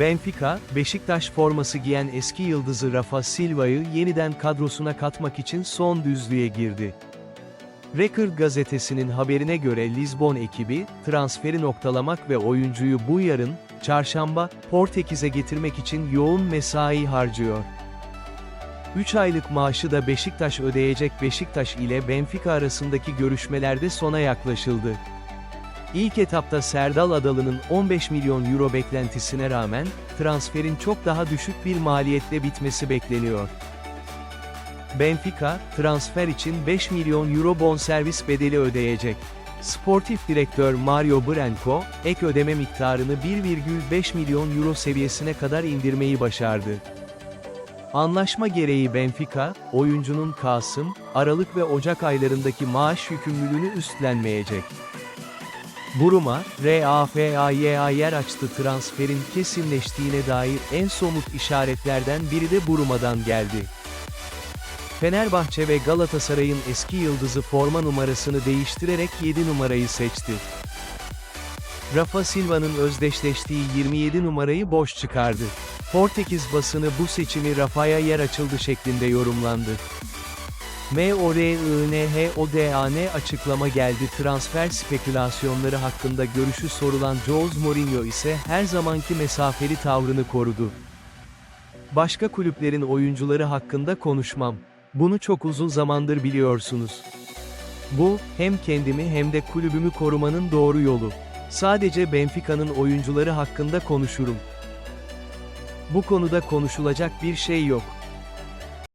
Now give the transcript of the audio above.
Benfica, Beşiktaş forması giyen eski yıldızı Rafa Silva'yı yeniden kadrosuna katmak için son düzlüğe girdi. Record gazetesinin haberine göre Lizbon ekibi, transferi noktalamak ve oyuncuyu bu yarın, çarşamba, Portekiz'e getirmek için yoğun mesai harcıyor. 3 aylık maaşı da Beşiktaş ödeyecek Beşiktaş ile Benfica arasındaki görüşmelerde sona yaklaşıldı. İlk etapta Serdal Adalı'nın 15 milyon euro beklentisine rağmen, transferin çok daha düşük bir maliyetle bitmesi bekleniyor. Benfica, transfer için 5 milyon euro bonservis bedeli ödeyecek. Sportif direktör Mario Branco, ek ödeme miktarını 1,5 milyon euro seviyesine kadar indirmeyi başardı. Anlaşma gereği Benfica, oyuncunun Kasım, Aralık ve Ocak aylarındaki maaş yükümlülüğünü üstlenmeyecek. Buruma, RAFA'ya yer açtı transferin kesinleştiğine dair en somut işaretlerden biri de Buruma'dan geldi. Fenerbahçe ve Galatasaray'ın eski yıldızı forma numarasını değiştirerek 7 numarayı seçti. Rafa Silva'nın özdeşleştiği 27 numarayı boş çıkardı. Portekiz basını bu seçimi Rafa'ya yer açıldı şeklinde yorumlandı. MORINHODAN açıklama geldi transfer spekülasyonları hakkında görüşü sorulan Jose Mourinho ise her zamanki mesafeli tavrını korudu. Başka kulüplerin oyuncuları hakkında konuşmam. Bunu çok uzun zamandır biliyorsunuz. Bu, hem kendimi hem de kulübümü korumanın doğru yolu. Sadece Benfica'nın oyuncuları hakkında konuşurum. Bu konuda konuşulacak bir şey yok.